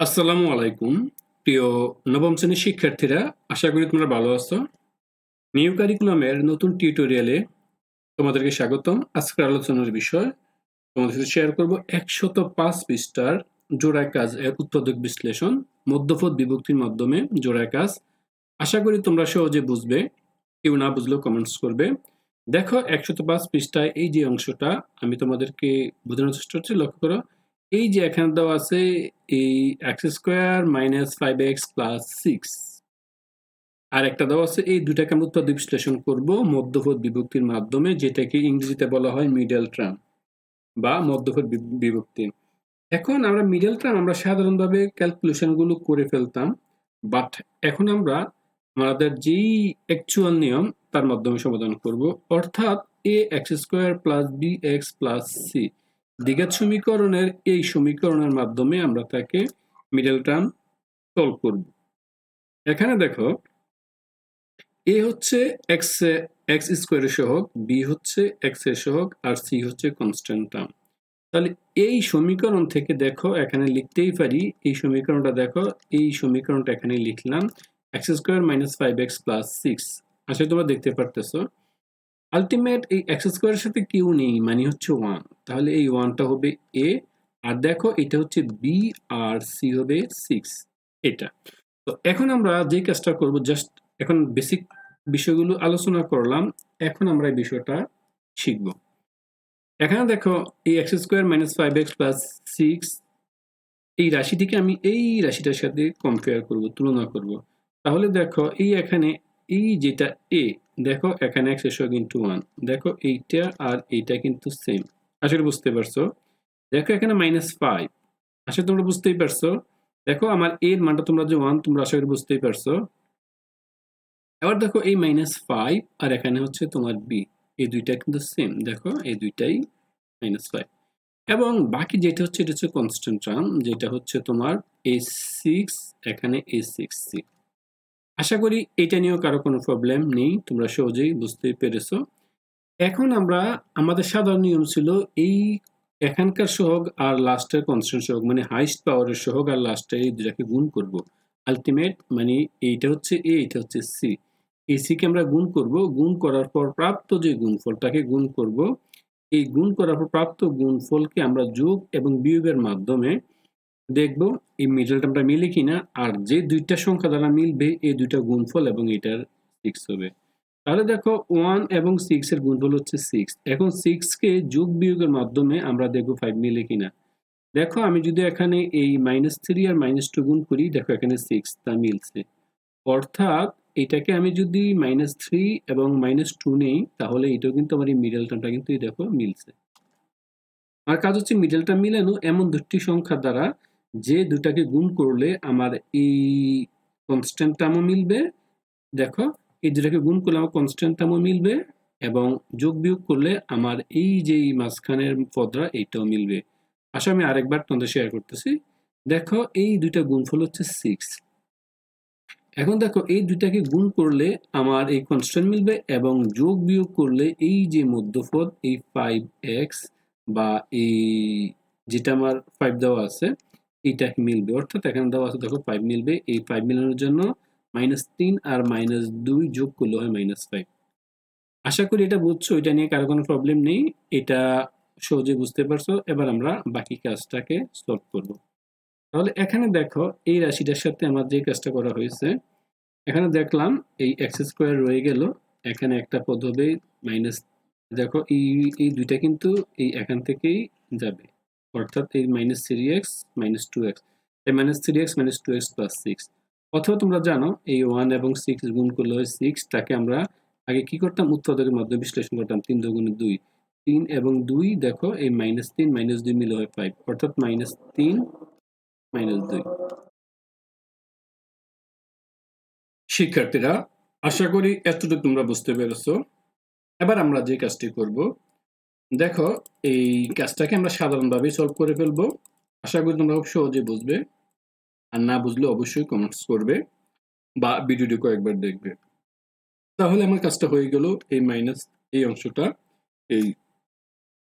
আসসালামু আলাইকুম, প্রিয় নবম শ্রেণির শিক্ষার্থীরা, আশা করি তোমরা ভালো আছো। নিউ কারিকুলামের নতুন টিউটোরিয়ালে তোমাদেরকে স্বাগতম। আজকের আলোচনার বিষয়, তোমাদের সাথে শেয়ার করব একশত পাঁচ পৃষ্ঠার জোড়া কাজ এর উৎপাদক বিশ্লেষণ মধ্যপদ বিভক্তির মাধ্যমে জোড়া কাজ। আশা করি তোমরা সহজে বুঝবে, কেউ না বুঝলেও কমেন্টস করবে। দেখো, একশত পাঁচ পৃষ্ঠায় এই যে অংশটা, আমি তোমাদেরকে বোঝানোর চেষ্টা করছি। লক্ষ্য করো এই যে এখানে দেওয়া আছে, এই x square minus five x plus six আর একটা দেওয়া আছে, এই দুটাকে আমরা উৎপাদ বিশ্লেষণ করব মধ্যপদ বিভক্তির মাধ্যমে, যেটাকে ইংরেজিতে বলা হয় মিডল ট্রাম বা মধ্যপদ বিভক্তি। এখন আমরা মিডল ট্রাম আমরা সাধারণভাবে ক্যালকুলেশনগুলো করে ফেলতাম বাট এখন আমরা আমাদের যেই অ্যাকচুয়াল নিয়ম তার মাধ্যমে সমাধান করব। অর্থাৎ a x square plus b x plus c দ্বিঘাত সমীকরণের এই সমীকরণের মাধ্যমে আমরা তাকে মিডল টার্ম সলভ করব। এখানে দেখো এ হচ্ছে এক্স এক্স স্কোয়ারের সহগ বি হচ্ছে এক্সের সহগ, আর সি হচ্ছে কনস্ট্যান্ট টার্ম তাহলে এই সমীকরণ থেকে দেখো, এখানে লিখতেই পারি, এই সমীকরণটা দেখো, এই সমীকরণটা এখানে লিখলাম x square minus five x plus six আসলে তোমরা দেখতে পারতেছো। আলটিমেট এই এক্স স্কোয়ারের সাথে কেউ নেই মানে হচ্ছে ওয়ান তাহলে এই ওয়ানটা হবে এ আর দেখো এটা হচ্ছে বি আর সি হবে সিক্স এটা। তো এখন আমরা যে কাজটা করব জাস্ট এখন বেসিক বিষয়গুলো আলোচনা করলাম, এখন আমরা এই বিষয়টা শিখব। এখানে দেখো এই x square minus five x plus six এই রাশিটিকে আমি এই রাশিটার সাথে কম্পেয়ার করব, তুলনা করব। তাহলে দেখো এই এখানে এই যেটা এ দেখো, এখানে এক্স এসব ইন্টু ওয়ান দেখো, এইটা আর এইটা কিন্তু সেম আসলে বুঝতে পারছ? দেখো, এখানে মাইনাস ফাইভ আসলে তোমরা বুঝতেই পারছ? দেখো, আমার এর মানটা তোমরা যে ওয়ান তোমরা করি বুঝতেই পারছ? এবার দেখো, এই মাইনাস ফাইভ আর এখানে হচ্ছে তোমার বি এই দুইটা কিন্তু সেম দেখো, এই দুইটাই মাইনাস ফাইভ এবং বাকি যেটা হচ্ছে, এটা হচ্ছে কনস্ট্যান্ট টার্ম যেটা হচ্ছে তোমার এ সিক্স এখানে এ সিক্স সি আশা করি এটা নিয়েও কারও কোনো প্রবলেম নেই। তোমরা সহজেই বুঝতেই পেরেছ। এখন আমরা, আমাদের সাধারণ নিয়ম ছিল এই এখানকার সহগ আর লাস্টের কনস্ট্যান্ট সহগ মানে হাইস্ট পাওয়ারের সহগ আর লাস্টের এই দুটাকে গুণ করব। আলটিমেট মানে এইটা হচ্ছে এ এটা হচ্ছে সি এই সিকে আমরা গুণ করব। গুণ করার পর প্রাপ্ত যে গুণফলটাকে গুণ করব, এই গুণ করার পর প্রাপ্ত গুণফলকে আমরা যোগ এবং বিয়োগের মাধ্যমে দেখব এই মিডল টার্মটা মিলে কিনা, আর যে দুইটা সংখ্যা দ্বারা মিলবে, এই দুইটা গুণফল এবং এটার সিক্স হবে। তাহলে দেখো ওয়ান এবং সিক্স এর গুণফল হচ্ছে সিক্স এখন সিক্স কে যোগ বিয়োগের মাধ্যমে আমরা দেখব ফাইভ মিলে কিনা। দেখো, আমি যদি এখানে এই মাইনাস থ্রি আর মাইনাস টু গুণ করি, দেখো এখানে সিক্স তা মিলছে। অর্থাৎ এটাকে আমি যদি মাইনাস থ্রি এবং মাইনাস টু নেই, তাহলে এটাও কিন্তু আমার এই মিডল টার্মটা কিন্তু দেখো মিলছে। আর কাজ হচ্ছে মিডল টার্ম মিলানো এমন দুটি সংখ্যা দ্বারা যে দুটাকে গুণ করলে আমার এই কনস্ট্যান্ট টার্মও মিলবে, দেখো, এই দুটাকে গুণ করলে আমার কনস্ট্যান্ট টার্মও মিলবে এবং যোগ বিয়োগ করলে আমার এই যে মাঝখানের পদরা এইটাও মিলবে। আসলে আমি আরেকবার তোমাদের শেয়ার করতেছি। দেখো, এই দুইটা গুণফল হচ্ছে সিক্স এখন দেখো, এই দুইটাকে গুণ করলে আমার এই কনস্ট্যান্ট মিলবে এবং যোগ বিয়োগ করলে এই যে মধ্যপদ, এই ফাইভ এক্স বা এই যেটা আমার ফাইভ দেওয়া আছে এইটাকে মিলবে। অর্থাৎ এখানে দেওয়া আছে, দেখো ফাইভ মিলবে। এই ফাইভ মিলানোর জন্য মাইনাস তিন আর মাইনাস দুই যোগ করলে হয় মাইনাস ফাইভ আশা করি এটা বুঝছ, এটা নিয়ে কারও কোনো প্রবলেম নেই। এটা সহজে বুঝতে পারছ। এবার আমরা বাকি কাজটাকে সলভ করব। তাহলে এখানে দেখো, এই রাশিটার সাথে আমার যে কাজটা করা হয়েছে, এখানে দেখলাম এই এক্স স্কোয়ার রয়ে গেল। এখানে একটা পদ হবে মাইনাস দেখো এই এই দুইটা কিন্তু এই এখান থেকেই যাবে। অর্থাৎ এই minus three x minus two x এই minus three x minus two x plus six অথবা তোমরা জানো, এই ওয়ান এবং সিক্স গুণ করলে হয় সিক্স তাকে আমরা আগে কি করতাম? উৎপাদকের মাধ্যমে বিশ্লেষণ করতাম, তিন দুগুণে দুই। তিন এবং দুই, দেখো, এই মাইনাস তিন মাইনাস দুই মিলে হয় ফাইভ অর্থাৎ মাইনাস তিন মাইনাস দুই। শিক্ষার্থীরা, আশা করি এতটুকু তোমরা বুঝতে পেরেছ। এবার আমরা যে কাজটি করব দেখো, এই কাজটাকে আমরা সাধারণভাবে সলভ করে ফেলব। আশা করি তোমরা খুব সহজে বুঝবে। আর না বুঝলে অবশ্যই কমেন্টস করবে বা ভিডিওটি কয়েকবার দেখবে। তাহলে আমার কাজটা হয়ে গেল এই মাইনাস এই অংশটা। এই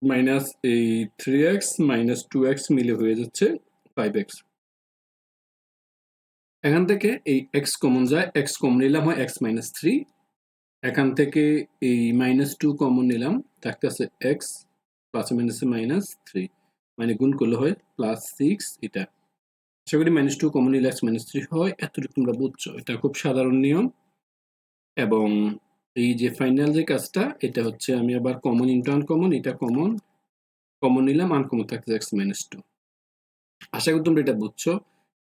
মাইনাস এই three x minus two x মিলে হয়ে যাচ্ছে ফাইভ এক্স এখান থেকে এই এক্স কমন যায় এক্স কমন নিলাম হয় এক্স মাইনাস থ্রি এখান থেকে এই মাইনাস টু কমন নিলাম, থাকতেছে এক্স প্লাস মাইনাসে মাইনাস থ্রি মানে গুণ করলে হয় প্লাস সিক্স এটা। আশা করি মাইনাস টু কমন নিলে এক্স মাইনাস থ্রি হয়, এতটুকু তোমরা বুঝছ। এটা খুব সাধারণ নিয়ম। এবং এই যে ফাইনাল যে কাজটা, এটা হচ্ছে আমি আবার কমন ইন্টু আনকমন এটা কমন কমন নিলাম আনকমন থাকছে এক্স মাইনাস টু আশা করি তোমরা এটা বুঝছ।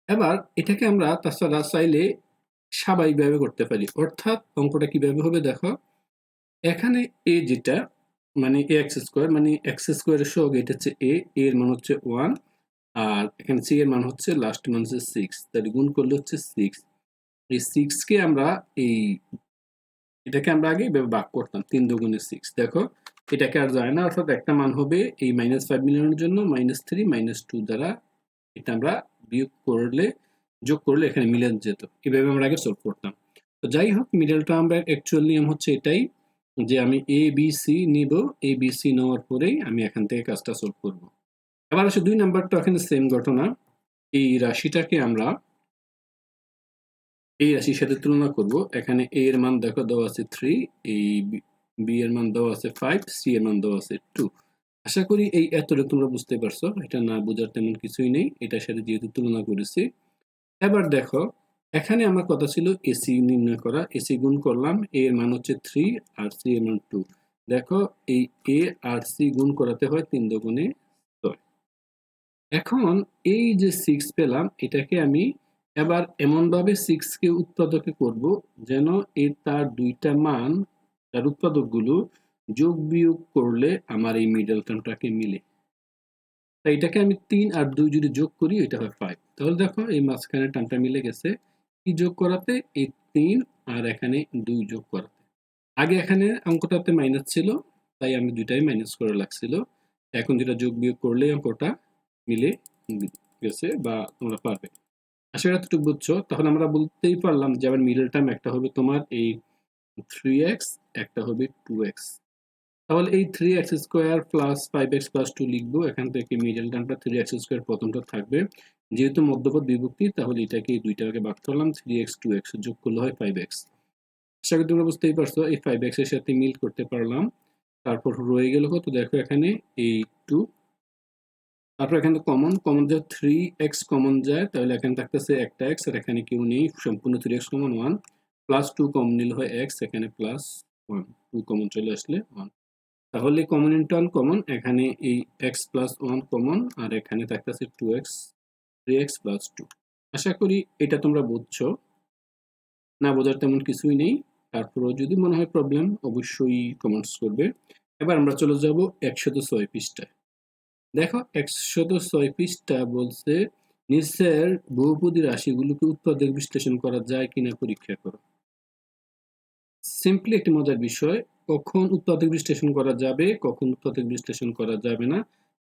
এবার এটাকে আমরা তাছাড়া চাইলে স্বাভাবিকভাবে করতে পারি। অর্থাৎ অঙ্কটা কীভাবে হবে দেখো, এখানে এ যেটা মানে এ এক্স স্কোয়ার মানে এক্স স্কোয়ারের সহগ এটা হচ্ছে এ এর মান হচ্ছে ওয়ান আর এখানে সি এর মান হচ্ছে লাস্ট মান হচ্ছে সিক্স তাহলে গুণ করলে হচ্ছে সিক্স এই সিক্সকে আমরা এই, এটাকে আমরা আগে এভাবে ভাগ করতাম, তিন দুগুণে সিক্স দেখো, এটাকে আর যায় না, অর্থাৎ একটা মান হবে এই মাইনাস ফাইভ মিলিয়নের জন্য মাইনাস থ্রি মাইনাস টু দ্বারা এটা আমরা বিয়োগ করলে যোগ করলে এখানে মিলে যেত। এভাবে আমরা আগে সলভ করতাম। তো যাই হোক মিডল টার্মের অ্যাকচুয়াল নিয়ম হচ্ছে এটাই যে আমি এ বি সি নিব। এ বি সি নেওয়ার পরেই আমি এখান থেকে কাজটা সলভ করব। এবার আসে দুই নাম্বারটা এখানে সেম ঘটনা। এই রাশিটাকে আমরা এই রাশির সাথে তুলনা করব। এখানে এ এর মান দেখো দেওয়া আছে থ্রি এই বি এর মান দেওয়া আছে ফাইভ সি এর মান দেওয়া আছে টু আশা করি এই এতটা তোমরা বুঝতে পারছ। এটা না বোঝার তেমন কিছুই নেই। এটার সাথে যেহেতু তুলনা করেছি এবার দেখো, এখানে আমার কথা ছিল এসি নির্ণয় করা এসি গুণ করলাম এ এর মান হচ্ছে থ্রি আর সি এর মান টু দেখো, এই এ আর সি গুণ করাতে হয় তিন দগুণে ছয়। এখন এই যে সিক্স পেলাম, এটাকে আমি এবার এমনভাবে সিক্সকে উৎপাদকে করব যেন এর তার দুইটা মান, তার উৎপাদকগুলো যোগ বিয়োগ করলে আমার এই মিডল টার্মটাকে মিলে। তাই এটাকে আমি তিন আর দুই যদি যোগ করি, এটা হয় ফাইভ তাহলে দেখো এই মাঝখানে টানটা মিলে গেছে। কি যোগ করাতে? এই তিন আর এখানে দুই যোগ করাতে। আগে এখানে অঙ্কটাতে মাইনাস ছিল, তাই আমি দুইটাই মাইনাস করে লাগছিল। এখন যেটা যোগ বিয়োগ করলে অঙ্কটা মিলে গেছে বা তোমরা পারবে। আশা করি এতটুকু বুঝছ। তখন আমরা বলতেই পারলাম যে আবার মিডল টার্ম একটা হবে তোমার এই থ্রি এক্স একটা হবে টু এক্স তাহলে এই three x square plus five x plus two লিখব। এখান থেকে মিডল টার্মটা থ্রি এক্স স্কোয়ার প্রথমটা থাকবে। যেহেতু মধ্যপদ বিভক্তি, তাহলে এটাকে এই দুইটাকে ভাগ করলাম। থ্রি এক্স টু এক্স যোগ করলে হয় ফাইভ এক্স আশা করি তোমরা বুঝতেই পারছ, এই ফাইভ এক্সের সাথে মিল করতে পারলাম। তারপর রয়ে গেল কত? দেখো এখানে এই টু তারপর এখানে কমন কমন যায় থ্রি এক্স কমন যায়, তাহলে এখানে থাকতেছে একটা এক্স আর এখানে কেউ নেই, সম্পূর্ণ three x common one plus two common নিলে হয় এক্স এখানে প্লাস ওয়ান টু কমন চলে আসলে ওয়ান তাহলে কমন ইন্টু কমন এখানে এই এক্স প্লাস ওয়ান কমন আর এখানে থাকতেছে two x three x plus two আশা করি এটা তোমরা বুঝছ। না বোঝার তেমন কিছুই নেই। তারপরেও যদি মনে হয় প্রবলেম অবশ্যই কমেন্টস করবে। এবার আমরা চলে যাব একশত ছয় পৃষ্ঠায়। দেখো, একশত ছয় পৃষ্ঠা বলছে, নিচের বহুপদী রাশিগুলোকে উৎপাদক বিশ্লেষণ করা যায় কিনা পরীক্ষা করো। সিম্পলি একটি মজার বিষয়, কখন উৎপাদক বিশ্লেষণ করা যাবে, কখন উৎপাদক বিশ্লেষণ করা যাবে না,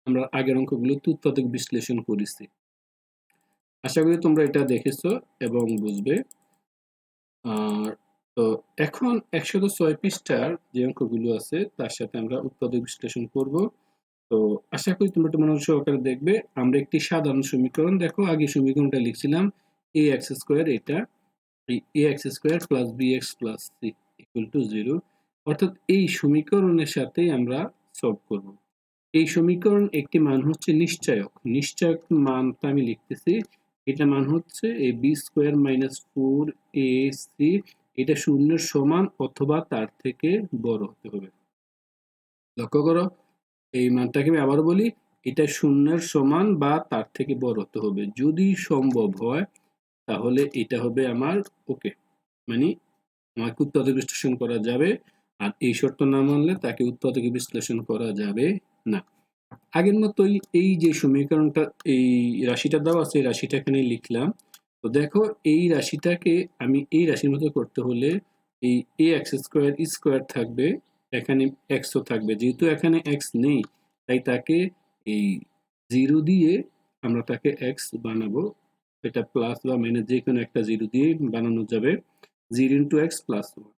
আমরা আগের অঙ্কগুলোতে উৎপাদক বিশ্লেষণ করেছি। আশা করি তোমরা এটা দেখেছ এবং বুঝবে। আর তো এখন একশত ছয় পৃষ্ঠার যে অঙ্কগুলো আছে, তার সাথে আমরা উৎপাদক বিশ্লেষণ করব। তো আশা করি তোমরা একটু মনোযোগ সহকারে দেখবে। আমরা একটি সাধারণ সমীকরণ, দেখো আগে সমীকরণটা লিখছিলাম এ এক্স স্কোয়ার এটা a x square plus b x plus c equal to zero অর্থাৎ এই সমীকরণের সাথে আমরা সলভ করব। এই সমীকরণ একটি মান হচ্ছে নিশ্চয়ক। নিশ্চয়ক মানটা আমি লিখতেছি, এটা মান হচ্ছে এ b square minus four a c এটা শূন্যের সমান অথবা তার থেকে বড় হতে হবে। লক্ষ্য করো, এই মানটাকে আমি আবার বলি, এটা শূন্যের সমান বা তার থেকে বড় হতে হবে। যদি সম্ভব হয়, তাহলে এটা হবে আমার ওকে মানে উৎপাদক বিশ্লেষণ করা যাবে। আর এই শর্ত না মানলে তাকে উৎপাদক বিশ্লেষণ করা যাবে না। আগের মতোই এই যে সমীকরণটা, এই রাশিটা দেওয়া আছে, এই রাশিটা এখানে লিখলাম। তো দেখো, এই রাশিটাকে আমি এই রাশির মতো করতে হলে এই এ এক্স স্কোয়ার স্কোয়ার থাকবে, এখানে এক্সও থাকবে। যেহেতু এখানে এক্স নেই, তাই তাকে এই জিরো দিয়ে আমরা তাকে এক্স বানাবো। এটা প্লাস বা মাইনাস যে কোনো একটা জিরো দিয়ে বানানো যাবে। Zero into x plus one.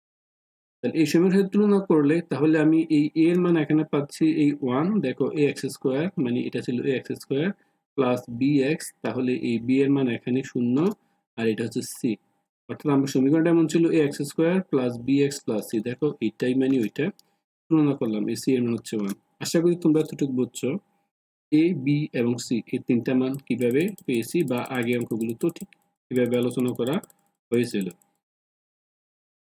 তাহলে এই সময়ের সাথে তুলনা করলে তাহলে আমি এই এ এর মান এখানে পাচ্ছি এই ওয়ান দেখো এ এক্স স্কোয়ার মানে এটা ছিল A X square plus B X তাহলে এই বি এর মান এখানে শূন্য আর এটা হচ্ছে সি অর্থাৎ আমার সমীকরণটা এমন ছিল A X square plus B X plus C দেখো এইটাই মানে ওইটা। তুলনা করলাম এ সি এর মান হচ্ছে ওয়ান আশা করি তোমরা এতটুকু বুঝছ। এ বি এবং সি এই তিনটা মান কীভাবে পেয়েছি বা আগে অঙ্কগুলো তো ঠিক কীভাবে আলোচনা করা হয়েছিল।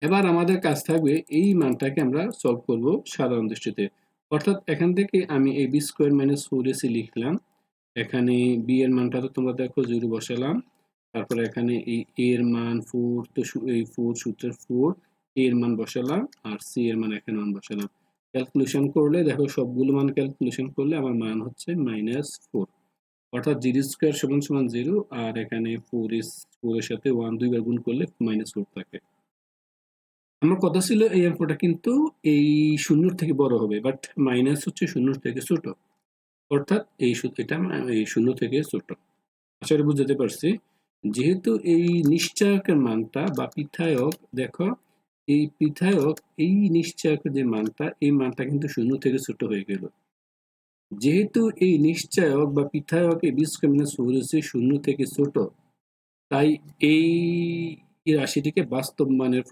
এবার আমাদের কাজ থাকবে এই মানটাকে আমরা সলভ করব সাধারণ দৃষ্টিতে। অর্থাৎ এখান থেকে আমি এই B square minus four AC লিখলাম। এখানে বি এর মানটা তো তোমরা দেখো জিরো বসালাম। তারপরে এখানে এই এ এর মান ফোর তো এই ফোর সূত্রের ফোর এর মান বসালাম আর সি এর মান এখানে মান বসালাম। ক্যালকুলেশন করলে দেখো সবগুলো মান ক্যালকুলেশন করলে আমার মান হচ্ছে মাইনাস ফোর অর্থাৎ জিরো স্কোয়ার সমান সমান জিরো আর এখানে ফোর এস ফোর এর সাথে ওয়ান দুইবার গুণ করলে মাইনাস ফোর থাকে। আমার কথা ছিল এই অঙ্কটা কিন্তু এই শূন্যর থেকে বড় হবে বাট মাইনাস হচ্ছে শূন্যর থেকে ছোট। অর্থাৎ এই এটা এই শূন্য থেকে ছোট। আশা করি বুঝতে পারছি। যেহেতু এই নিশ্চয়কের মানটা বা পিথায়ক, দেখো, এই পিথায়ক, এই নিশ্চয়কের যে মানটা, এই মানটা কিন্তু শূন্য থেকে ছোট হয়ে গেল। যেহেতু এই নিশ্চয়ক বা পিথায়ক এই বিস্কমিনাস হচ্ছে শূন্য থেকে ছোট, তাই এই রাশিটিকে বাস্তব মানের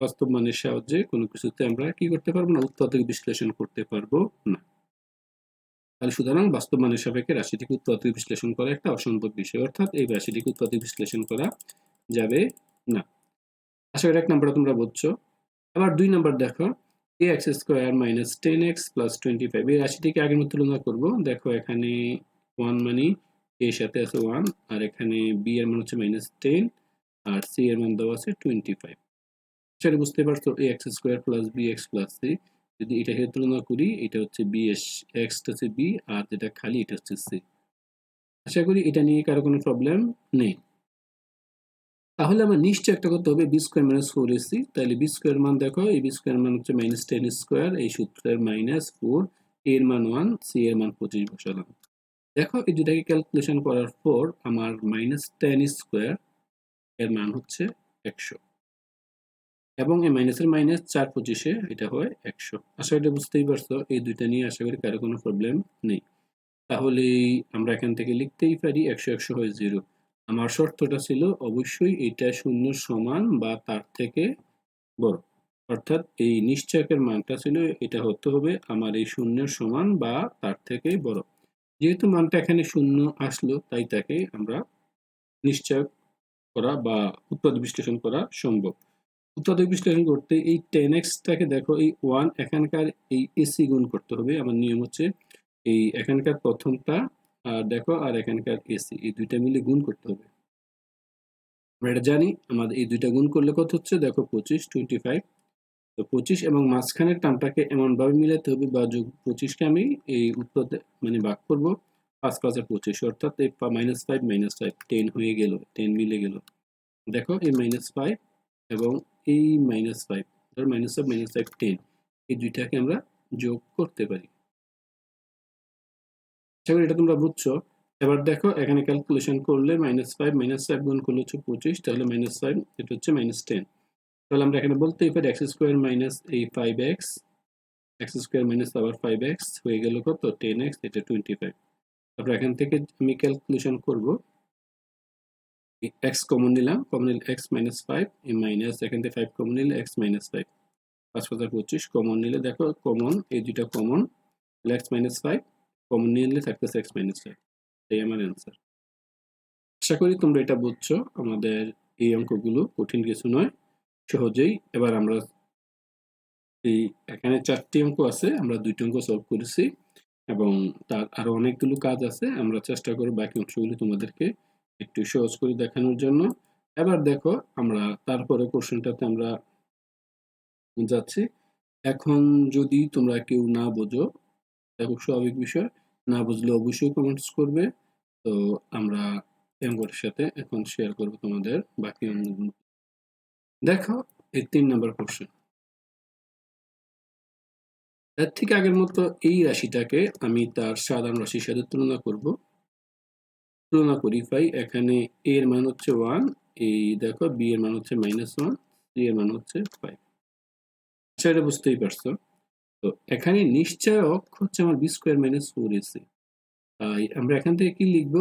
বাস্তব মানের সাহায্যে কোনো কিছুতে আমরা কি করতে পারব না, উৎপাদক বিশ্লেষণ করতে পারব না। তাহলে সুতরাং বাস্তব মানের সাপেক্ষে রাশিটিকে উৎপাদক বিশ্লেষণ করা একটা অসম্ভব বিষয়, অর্থাৎ এই রাশিটিকে উৎপাদক বিশ্লেষণ করা যাবে না। আশা করি এক নাম্বারটা তোমরা বুঝছ। আবার দুই নাম্বার দেখো A X square minus ten X plus twenty five এই রাশিটিকে আগের মতো তুলনা করব। দেখো এখানে ওয়ান মানি এর সাথে আছে ওয়ান আর এখানে বি এর মান হচ্ছে মাইনাস টেন আর সি এর মান দেওয়া আছে টোয়েন্টি ফাইভ সেটা বুঝতে পারছ? A X square plus B X plus C যদি এটা সাথে তুলনা করি, এটা হচ্ছে বি এস এক্স হচ্ছে বি আর যেটা খালি এটা হচ্ছে সি আশা করি এটা নিয়ে কারও কোনো প্রবলেম নেই। তাহলে আমার নিশ্চয় একটা করতে হবে B square minus four AC তাহলে বি স্কোয়ার মান দেখো, এই বি স্কোয়ার মান হচ্ছে মাইনাস টেন স্কোয়ার এই সূত্রের মাইনাস ফোর এর মান ওয়ান সি এর মান পঁচিশ বসালাম। দেখো, এই দুটাকে ক্যালকুলেশন করার পর আমার মাইনাস টেন স্কোয়ার এর মান হচ্ছে একশো। এবং এই মাইনাসের মাইনাস চার পঁচিশে এটা হয় একশো। আশা করি বুঝতেই পারছ, এই দুইটা নিয়ে আশা করি কারও কোনো প্রবলেম নেই। তাহলে আমরা এখান থেকে লিখতেই পারি একশো একশো হয় জিরো আমার শর্তটা ছিল অবশ্যই এটা শূন্য সমান বা তার থেকে বড়। অর্থাৎ এই নিশ্চয়কের মানটা ছিল এটা হতে হবে আমার এই শূন্যের সমান বা তার থেকে বড়। যেহেতু মানটা এখানে শূন্য আসলো, তাই তাকে আমরা নিশ্চয় করা বা উৎপাদক বিশ্লেষণ করা সম্ভব। উৎপাদক বিশ্লেষণ করতে এই টেন এক্সটাকে দেখো, এই ওয়ান এখানকার এই এসি গুণ করতে হবে। আমার নিয়ম হচ্ছে এই এখানকার প্রথমটা আর দেখো, আর এখানকার এসি এই দুইটা মিলে গুণ করতে হবে। আমরা এটা জানি, আমাদের এই দুইটা গুণ করলে কত হচ্ছে? দেখো, পঁচিশ টোয়েন্টি ফাইভ তো পঁচিশ এবং মাঝখানের টার্মটাকে এমনভাবে মিলাতে হবে বা যোগ পঁচিশকে আমি এই উৎপাদ মানে ভাগ করব। পাঁচ পাঁচে পঁচিশ, অর্থাৎ এই minus five minus five ten হয়ে গেল টেন মিলে গেল। দেখো, এই মাইনাস ফাইভ এবং এই মাইনাস ফাইভ ধর minus five minus five ten এই দুইটাকে আমরা যোগ করতে পারি। এটা তোমরা বুঝছ, এবার দেখো এখানে ক্যালকুলেশন করলে মাইনাস ফাইভ মাইনাস ফাইভ গুণ করলে হচ্ছে পঁচিশ, তাহলে মাইনাস ফাইভ এটা হচ্ছে মাইনাস টেন তাহলে আমরা এখানে বলতেই পারি এক্স স্কোয়ার মাইনাস এই five X X square minus আবার ফাইভ এক্স হয়ে গেল কত? টেন এক্স এটা টোয়েন্টি ফাইভ তারপর এখান থেকে আমি ক্যালকুলেশন করব। এক্স কমন নিলাম কমন নিলে এক্স মাইনাস ফাইভ এই মাইনাস এখান থেকে ফাইভ কমন নিলে এক্স মাইনাস ফাইভ পাঁচ পাঁচ পঁচিশ কমন নিলে দেখো কমন এই দুইটা common X minus five common নিয়ে নিলে থাকতেছে এক্স মাইনাস ফাইভ এই আমার অ্যান্সার আশা করি তোমরা এটা বুঝছ, আমাদের এই অঙ্কগুলো কঠিন কিছু নয়, সহজেই। এবার আমরা এই এখানে চারটি অঙ্ক আছে, আমরা দুইটি অঙ্ক সলভ করেছি, এবং তার আরও অনেকগুলো কাজ আছে, আমরা চেষ্টা করব বাকি অংশগুলো তোমাদেরকে একটু সহজ করে দেখানোর জন্য। এবার দেখো আমরা তারপরে কোশ্চেনটাতে আমরা যাচ্ছি। এখন যদি তোমরা কেউ না বোঝো, দেখো স্বাভাবিক বিষয়, না বুঝলে অবশ্যই কমেন্টস করবে। তো আমরা অঙ্কটার সাথে এখন শেয়ার করব তোমাদের বাকি অঙ্কগুলো দেখো এই তিন নম্বর কোশ্চেন এর থেকে আগের মতো এই রাশিটাকে আমি তার সাধারণ রাশির সাথে তুলনা করব। তুলনা করি পাই এখানে এ এর মান হচ্ছে ওয়ান এই দেখো বি এর মান হচ্ছে মাইনাস ওয়ান সি এর মান হচ্ছে ফাইভ সেটা বুঝতেই পারছ? তো এখানে নিশ্চয়ক হচ্ছে আমার B square minus four AC তাই আমরা এখান থেকে কি লিখব?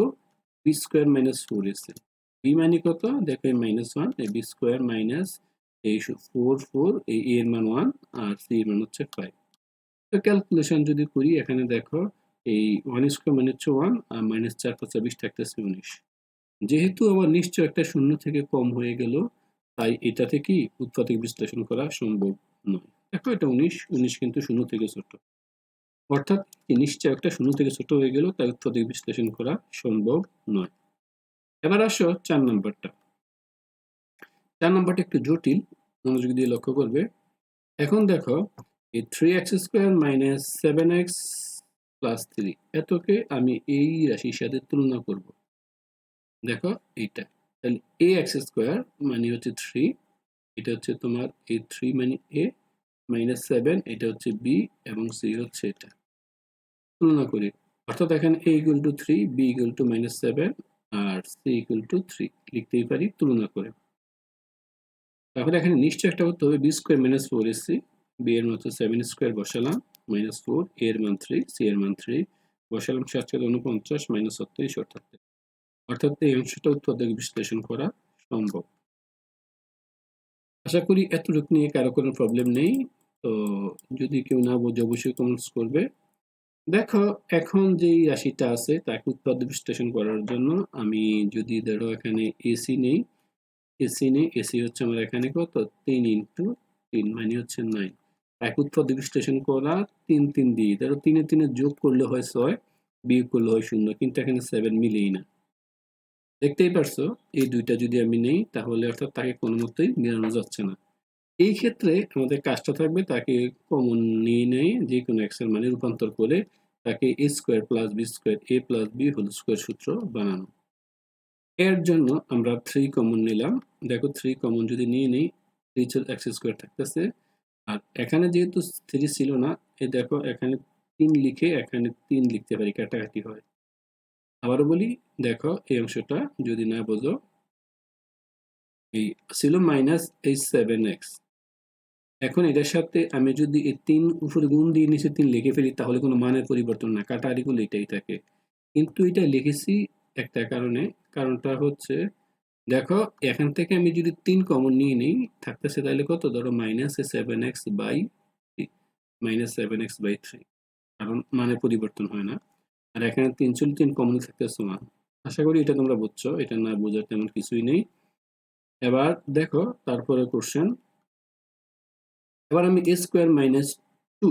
B square minus four AC B মানে কত? দেখো মাইনাস ওয়ান এই বি স্কোয়ার মাইনাস এই ফোর ফোর এই এর মান ওয়ান আর সি এর মান হচ্ছে ফাইভ তো ক্যালকুলেশন যদি করি, এখানে দেখো এই ওয়ান স্কোয়ার মানে হচ্ছে ওয়ান আর মাইনাস চার পাঁচা বিশ থাকতেছে উনিশ যেহেতু আবার নিশ্চয় একটা শূন্য থেকে কম হয়ে গেল, তাই এটা থেকেই উৎপাদক বিশ্লেষণ করা সম্ভব নয়। দেখো এটা উনিশ উনিশ কিন্তু শূন্য থেকে ছোট। অর্থাৎ নিশ্চয় একটা শূন্য থেকে ছোট হয়ে গেল, তাই উৎপাদক বিশ্লেষণ করা সম্ভব নয়। এবার আসো চার নাম্বারটা। চার নাম্বারটা একটু জটিল, মনোযোগ দিয়ে লক্ষ্য করবে। এখন দেখো, এই three X square minus seven X plus three এতকে আমি এই রাশির সাথে তুলনা করব। দেখো এইটা। তাহলে এ এক্স স্কোয়ার মানে হচ্ছে থ্রি এটা হচ্ছে তোমার এ থ্রি মানে এ মাইনাস সেভেন এটা হচ্ছে বি এবং সি হচ্ছে এটা। তুলনা করি। অর্থাৎ এখানে A equal to three B equal to minus seven R C equal to three লিখতেই পারি, তুলনা করে। তাহলে এখানে নিশ্চয় একটা করতে হবে B square minus four AC B এর মতো সেভেন স্কোয়ার বসালাম। মাইনাস ফোর এর মান থ্রি সি এর মান থ্রি বসালাম সাতশো উনপঞ্চাশ মাইনাস সত্তরিশ অর্থাৎ অর্থাৎ এই অংশটা উৎপাদক বিশ্লেষণ করা সম্ভব। আশা করি এতটুকু নিয়ে কারও কোনো প্রবলেম নেই। তো যদি কেউ না বোঝে, অবশ্যই কমেন্টস করবে। দেখো, এখন যেই রাশিটা আছে, তাকে উৎপাদ বিশ্লেষণ করার জন্য আমি যদি ধরো এখানে এসি নেই এসি নেই এসি হচ্ছে আমার এখানে কত? তিন ইন্টু তিন মানে হচ্ছে নাইন এক উৎপাদ বিশ্লেষণ করা, তিন তিন দিয়ে। ধরো তিনে তিনে যোগ করলে হয় ছয়, বিয়োগ করলে হয় শূন্য, কিন্তু এখানে সেভেন মিলেই না। দেখতেই পারছ, এই দুইটা যদি আমি নেই, তাহলে অর্থাৎ তাকে কোনো মতেই মেলানো যাচ্ছে না। এই ক্ষেত্রে আমাদের কাজটা থাকবে তাকে কমন নিয়ে নেয় যে কোনো এক্সের মানে রূপান্তর করে তাকে A square plus B square A plus B whole square সূত্র বানানো। এর জন্য আমরা থ্রি কমন নিলাম। দেখো থ্রি কমন যদি নিয়ে নিই থ্রি এক্স স্কোয়ার থাকতেছে আর এখানে যেহেতু থ্রি ছিল না, এই দেখো এখানে তিন লিখে এখানে তিন লিখতে পারি, কাটাকাটি হয়। আবার বলি, দেখো এই অংশটা যদি না বোঝো, এই ছিল মাইনাস এই সেভেন এক্স এখন এটার সাথে আমি যদি এই তিন উপরে গুণ দিয়ে নিচে তিন লিখে ফেলি, তাহলে কোনো মানের পরিবর্তন না কাটারি করলে এটাই থাকে। কিন্তু এটা লিখেছি একটা কারণে, কারণটা হচ্ছে দেখো, এখান থেকে আমি যদি তিন কমন নিয়ে নিই, থাকতেছে তাহলে কত? ধরো minus seven X by minus seven X by three কারণ মানে পরিবর্তন হয় না। আর এখানে তিন চল তিন কমন থাকতেছে ওয়ান আশা করি এটা তোমরা বুঝছ, এটা না বোঝার তেমন কিছুই নেই। এবার দেখো, তারপরে কোশ্চেন এবার আমি A square minus two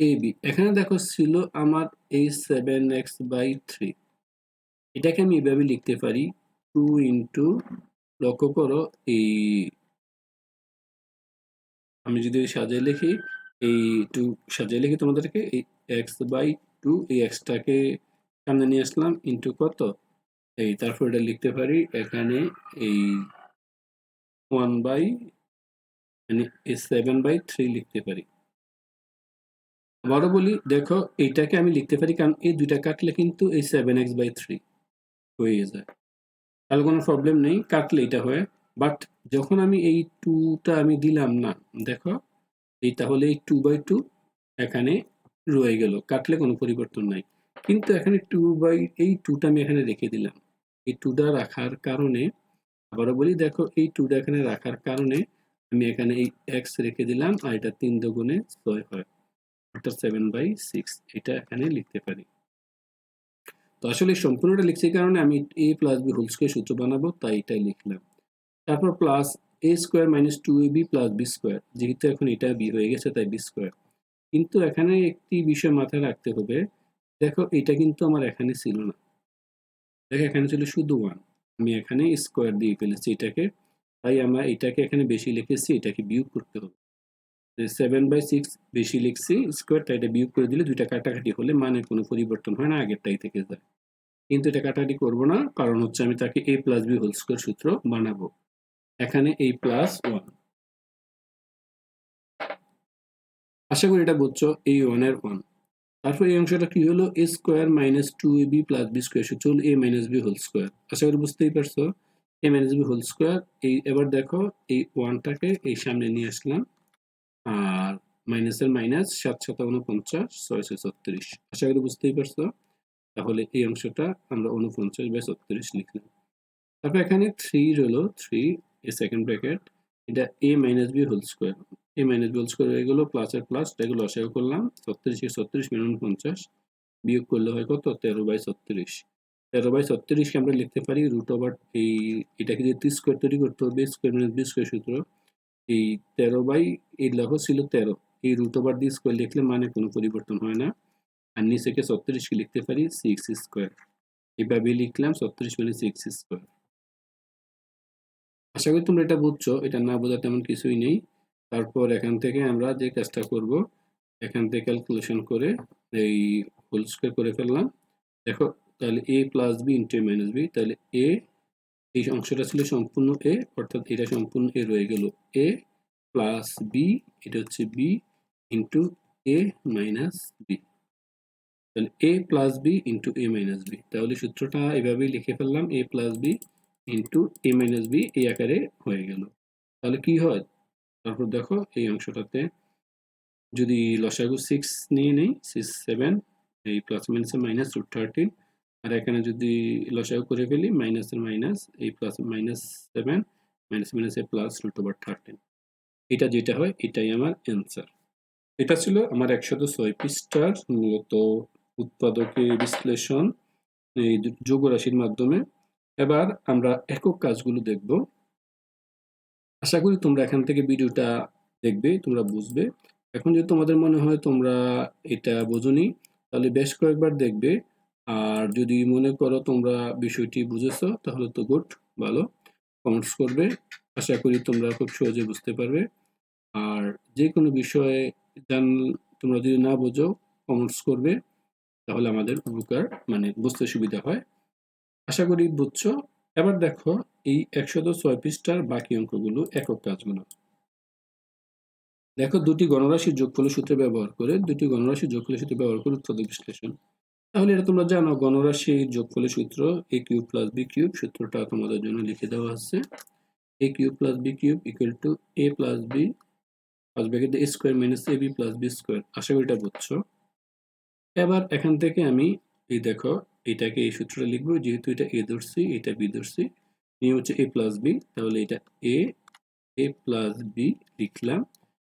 A B এখানে দেখো ছিল আমার এই সেভেন এক্স বাই থ্রি এটাকে আমি এভাবে লিখতে পারি টু ইন্টু লক্ষ্য করো, এই, আমি যদি সাজিয়ে লিখি, এই টু সাজিয়ে লিখি তোমাদেরকে, এই এক্স বাই টু এই এক্সটাকে সামনে নিয়ে আসলাম ইন্টু কত? এই তারপর এটা লিখতে পারি, এখানে এই ওয়ান বাই মানে এই সেভেন বাই থ্রি লিখতে পারি। আবারও বলি, দেখো, এইটাকে আমি লিখতে পারি, কারণ এই দুইটা কাটলে কিন্তু এই সেভেন এক্স বাই থ্রি হয়ে যায়। তাহলে কোনো প্রবলেম নেই, কাটলে এটা হয়। বাট যখন আমি এই টুটা আমি দিলাম না, দেখো, এই তাহলে এই টু বাই টু এখানে রয়ে গেল, কাটলে কোনো পরিবর্তন নাই। কিন্তু এখানে টু বাই এই টুটা আমি এখানে রেখে দিলাম। এই টুটা রাখার কারণে, আবারও বলি, দেখো, এই টুটা এখানে রাখার কারণে আমি এখানে এই এক্স রেখে দিলাম, আর এটা তিন দুগুণে ছয় হয়, অর্থাৎ সেভেন বাই সিক্স এটা এখানে লিখতে পারি। তো আসলে সম্পূর্ণটা লিখছি কারণে আমি A plus B whole square সূত্র বানাবো, তাই এটাই লিখলাম। তারপর plus A square minus two A B plus B square যেহেতু এখন এটা বি হয়ে গেছে, তাই বি স্কোয়ার কিন্তু এখানে একটি বিষয় মাথায় রাখতে হবে, দেখো এটা কিন্তু আমার এখানে ছিল না। দেখো এখানে ছিল শুধু ওয়ান আমি এখানে স্কোয়ার দিয়ে ফেলেছি এটাকে, তাই আমরা এটাকে এখানে বেশি লিখেছি, এটাকে বিয়োগ করতে হবে। সেভেন বাই সিক্স বেশি লিখছি স্কোয়ার তাই এটা বিয়োগ করে দিলে দুইটা কাটাকাটি হলে মানে কোনো পরিবর্তন হয় না আগেরটাই থেকে যায়। কিন্তু এটা কাটাকাটি করব না, কারণ হচ্ছে আমি তাকে A plus B whole square সূত্র বানাবো। এখানে এই প্লাস ওয়ান আশা করি এটা বুঝছ এই ওয়ানের ওয়ান তারপর এই অংশটা কি হলো? A square minus two A B plus B square সূত্র হলো A minus B whole square আশা করি বুঝতেই পারছ। A minus B whole square এই এবার দেখো, এই ওয়ানটাকে এই সামনে নিয়ে আসলাম। আর মাইনাসের মাইনাস সাত সাত উনপঞ্চাশ ছয় ছয় ছত্রিশ। আশা করি বুঝতেই পারছ? তাহলে এই অংশটা আমরা উনপঞ্চাশ বাই ছত্রিশ লিখলাম। তারপর এখানে থ্রি রইল থ্রি এ সেকেন্ড ব্র্যাকেট এটা A minus B whole square A minus B whole square হয়ে গেলো প্লাস আর প্লাস এগুলো অসহায় করলাম, ছত্রিশ ছত্রিশ মিনিমাম পঞ্চাশ, বিয়োগ করলে হয় কত? তেরো বাই ছত্রিশ। তেরো বাই ছত্রিশকে আমরা লিখতে পারি রুট ওভার এই এটাকে যদি ত্রিশ স্কোয়ার তৈরি করতে হবে স্কোয়ার মাইনাস বি স্কোয়ার সূত্র এই তেরো বাই এই লেখ ছিল তেরো। এই রুট ওভার দি স্কোয়ার লিখলে মানে কোনো পরিবর্তন হয় না। আর নিচেকে ছত্রিশকে লিখতে পারি সিক্স স্কোয়ার এইভাবে লিখলাম ছত্রিশ মানে সিক্স স্কোয়ার আশা করি তোমরা এটা বুঝছ, এটা না বোঝা তেমন কিছুই নেই। তারপর এখান থেকে আমরা যে কাজটা করব, এখান থেকে ক্যালকুলেশন করে এই হোল স্কোয়ার করে ফেললাম। দেখো, তাহলে A plus B into minus B তাহলে এ এই অংশটা ছিল সম্পূর্ণ এ অর্থাৎ এটা সম্পূর্ণ এ রয়ে গেল। এ প্লাস বি এটা হচ্ছে B into A minus B তাহলে A plus B into A minus B তাহলে সূত্রটা এভাবেই লিখে ফেললাম A plus B into A minus B এই আকারে হয়ে গেল। তাহলে কি হয়? তারপর দেখো, এই অংশটাতে যদি লসাগু সিক্স নিয়ে নেই সিক্স সেভেন এই প্লাস মাইনাসের মাইনাস রুট থার্টিন আর এখানে যদি লসাগু করে ফেলি মাইনাস মাইনাসের মাইনাস এই প্লাস মাইনাস সেভেন মাইনাস মাইনাসের প্লাস রুট ওভার থার্টিন এটা যেটা হয়, এটাই আমার অ্যান্সার এটা ছিল আমার একশত ছয় পৃষ্ঠার মূলত উৎপাদকের বিশ্লেষণ, এই যোগ রাশির মাধ্যমে। এবার আমরা একক কাজগুলো দেখব। আশা করি তোমরা এখান থেকে ভিডিওটা দেখবে, তোমরা বুঝবে। এখন যদি তোমাদের মনে হয় তোমরা এটা বোঝনি, তাহলে বেশ কয়েকবার দেখবে। আর যদি মনে করো তোমরা বিষয়টি বুঝেছ, তাহলে তো গুড, ভালো। কমেন্টস করবে, আশা করি তোমরা খুব সহজে বুঝতে পারবে। আর যে কোনো বিষয়ে জান, তোমরা যদি না বোঝো, কমেন্টস করবে, তাহলে আমাদের উপকার মানে বুঝতে সুবিধা হয়। আশা করি বুঝছ। এবার দেখো, এই একশত ছয় পৃষ্ঠার বাকি অঙ্কগুলো একক কাজগুলো দেখো, দুটি গণরাশির যোগফলের সূত্র ব্যবহার করে, দুটি গণরাশির যোগফলের সূত্র ব্যবহার করে উৎপাদক বিশ্লেষণ। তাহলে এটা তোমরা জানো, গণরাশির যোগফলের সূত্র A cube plus B cube সূত্রটা তোমাদের জন্য লিখে দেওয়া আছে। A cube plus B cube equal to A plus B plus bracket A square minus A B plus B square আশা করি এটা বুঝছ। এবার এখান থেকে আমি, এই দেখো, এটাকে এই সূত্রটা লিখব, যেহেতু এটা এ ধরছি, এটা বি ধরছি, নিয়ে হচ্ছে এ প্লাস বি তাহলে এটা এ এ প্লাস বি লিখলাম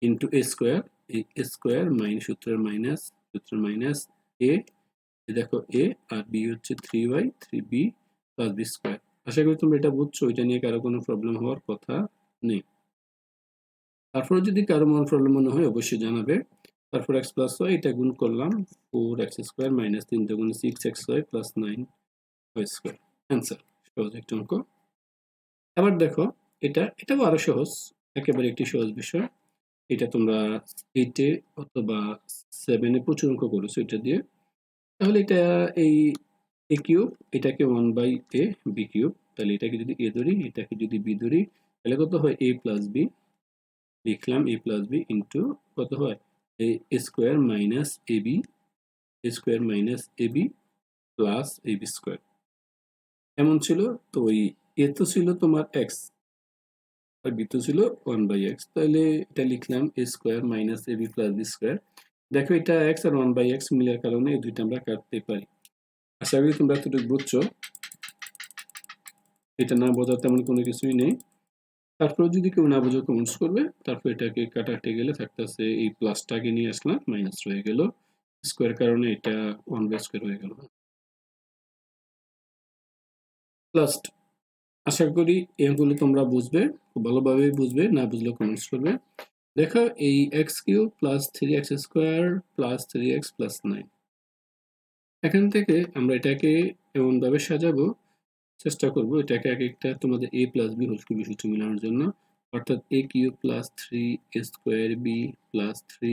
ইন্টু এ স্কোয়ার এই স্কোয়ার মাইনাস সূত্রের মাইনাস সূত্রের মাইনাস এ দেখো এ আর বি হচ্ছে three Y three B plus B square আশা করি তোমরা এটা বুঝছ, এটা নিয়ে কারও কোনো প্রবলেম হওয়ার কথা নেই। তারপরে যদি কারও মনে প্রবলেম মনে হয়, অবশ্যই জানাবে। তারপর এক্স প্লাস ওয়াই এটা গুণ করলাম ফোর এক্স স্কোয়ার মাইনাস তিন গুণ six X Y plus nine Y square answer সহজ একটা অঙ্ক। আবার দেখো, এটা, এটাও আরও সহজ, একেবারে একটি সহজ বিষয়। এটা তোমরা এইটে অথবা সেভেনে প্রচুর অঙ্ক করেছ এটা দিয়ে। তাহলে এটা এই এ কিউব এটাকে one by A B cube তাহলে এটাকে যদি এ ধরি, এটাকে যদি বি ধরি, তাহলে কত হয়? এ প্লাস বি লিখলাম এ প্লাস বি ইন্টু কত হয়? A square minus A B square minus A B plus A B square এমন ছিল, তো ওই এ তো ছিল তোমার এক্স আর বি তো ছিল ওয়ান বাই এক্স তাহলে এটা লিখলাম A square minus A B plus B square দেখো, এটা এক্স আর ওয়ান বাই এক্স মিলার কারণে এই দুইটা আমরা কাটতে পারি। আশা করি তোমরা এতটুকু বুঝছ। এটা না বোঝার তেমন কোনো কিছুই নেই। তারপরে যদি কেউ না বোঝো কমেন্টস করবে। তারপর এটাকে কাটাতে গেলে থাকতেছে এই প্লাসটাকে নিয়ে আসলাম মাইনাস রয়ে গেল। স্কোয়ার কারণে এটা ওয়ান বাই স্কোয়ার হয়ে গেল। লাস্ট আশা করি এগুলো তোমরা বুঝবে, খুব ভালোভাবেই বুঝবে, না বুঝলে কমেন্টস করবে। দেখো এই X cube plus three X square plus three X plus nine এখান থেকে আমরা এটাকে এমনভাবে সাজাবো, চেষ্টা করব এটাকে এক একটা তোমাদের A plus B whole cube সূত্র মেলানোর জন্য। অর্থাৎ A cube plus three A square B plus three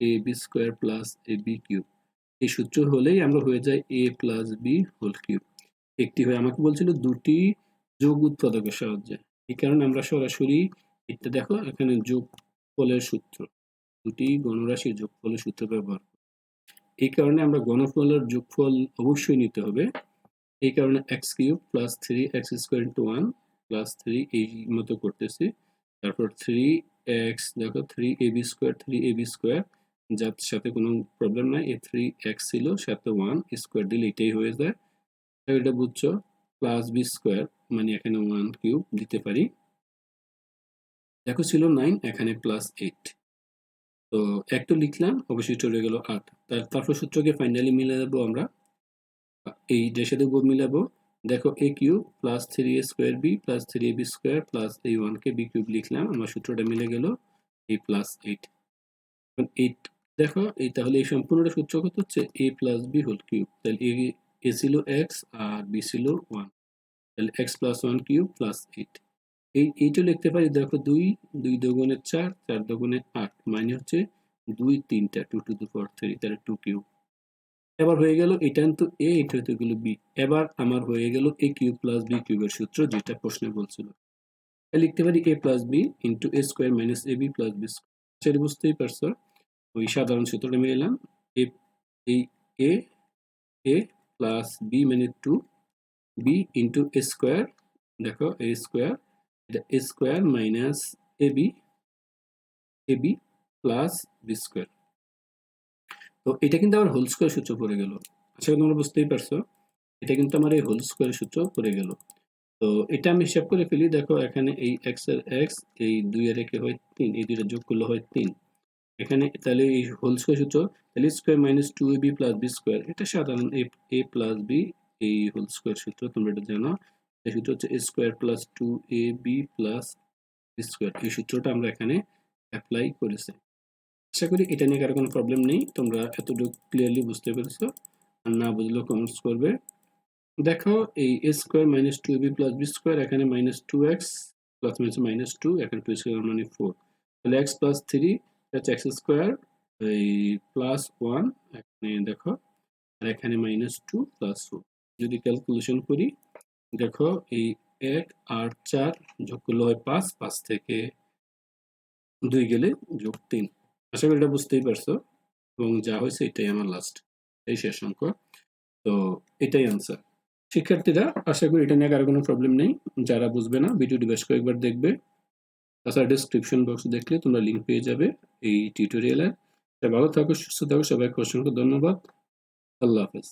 A B square plus A B cube. এই সূত্র হলেই আমরা হয়ে যাই A plus B whole cube. একটি হয়ে আমাকে বলছিল দুটি যোগ উৎপাদকের সাহায্যে। এই কারণে আমরা সরাসরি এটা দেখো, এখানে যোগ ফলের সূত্র। দুটি গণরাশির যোগফলের সূত্র ব্যবহার এই কারণে আমরা গণফলের যোগফল অবশ্যই নিতে হবে। এই কারণে X cube plus three X square into one plus three এই মতো করতেছি। তারপর থ্রি এক্স দেখো three A B square three A B square যার সাথে কোনো প্রবলেম নাই। এ থ্রি এক্স ছিল, সাথে ওয়ান স্কোয়ার দিলে এটাই হয়ে যায়। এটা বুঝছ? প্লাস বি স্কোয়ার মানে এখানে ওয়ান কিউব দিতে পারি। দেখো ছিল নাইন এখানে প্লাস এইট তো এক তো লিখলাম, অবশ্যই চলে গেল আট। তার, তারপর সূত্রকে ফাইনালি মিলে দেবো আমরা। এই সাথে মিলাবো। দেখো A cube plus three A square B plus three A B square plus এই ওয়ানকে বি কিউব লিখলাম। আমার সূত্রটা মিলে গেল এই প্লাস এইট এখন এইট দেখো, এই তাহলে এই সম্পূর্ণটা সূত্র কত হচ্ছে? A plus B whole cube তাহলে এ এ ছিল এক্স আর বি ছিল ওয়ান তাহলে X plus one cube plus eight এই, এইটা লিখতে পারি, দেখো দুই দুই দগুণে চার চার দগুণে আট মানে হচ্ছে দুই তিনটা টু টু দু পাওয়ার থ্রি তাহলে টু কিউব এবার হয়ে গেল, এটা কিন্তু এ এটা হতে গেল বি এবার আমার হয়ে গেল এ কিউব প্লাস বি কিউবের সূত্র যেটা প্রশ্নে বলছিল। লিখতে পারি A plus B into A square minus A B plus B square সেটা বুঝতেই পারছ, ওই সাধারণ সূত্রটা আমি এলাম এ এই এ এ প্লাস বি মানে two B into A square দেখো A square minus A B A B plus B square তো এটা কিন্তু আমার হোল স্কোয়ার সূত্র পড়ে গেল। করি তোমরা বুঝতেই পারছ। এটা কিন্তু আমার এই হোল স্কোয়ার সূত্র পড়ে গেল। তো এটা আমি হিসাব করে ফেলি, দেখো এখানে এই এক্সের এক্স এই দুই এর একে হয় তিন, এই দুইটা যোগ করলে হয় তিন। এখানে তাহলে এই হোল স্কোয়ার সূত্র, তাহলে square minus two A B plus B square এটা সাধারণ এ প্লাস বি এই হোল স্কোয়ার সূত্র, তোমরা এটা জানো। এই সূত্র হচ্ছে A square plus two A B plus square এই সূত্রটা আমরা এখানে অ্যাপ্লাই করেছি। আশা করি এটা নিয়ে কারও কোনো প্রবলেম নেই। তোমরা এতটুকু ক্লিয়ারলি বুঝতে পেরেছ। আর না বুঝলেও কমেন্টস করবে। দেখো, এই A square minus two B plus B square এখানে minus two X plus minus minus two এখানে টু স্কোয়ার মানে ফোর তাহলে এক্স প্লাস থ্রি হচ্ছে এক্স স্কোয়ার এই প্লাস ওয়ান এখানে দেখো। আর এখানে মাইনাস টু প্লাস ফোর যদি ক্যালকুলেশন করি দেখো, এই এক আর চার যোগ করলে হয় পাঁচ পাঁচ থেকে দুই গেলে যোগ তিন। আশা করি এটা বুঝতেই পারছ, এবং যা হয়েছে এটাই আমার লাস্ট এই শেষ অঙ্ক। তো এটাই আনসার শিক্ষার্থীরা, আশা করি এটা নিয়ে কারও কোনো প্রবলেম নেই। যারা বুঝবে না, ভিডিওটি বেশ কয়েকবার দেখবে। তাছাড়া ডিসক্রিপশন বক্স দেখলে তোমরা লিঙ্ক পেয়ে যাবে এই টিউটোরিয়ালের ভালো থাকো, সুস্থ থাকো অসংখ্য ধন্যবাদ। আল্লাহ হাফেজ।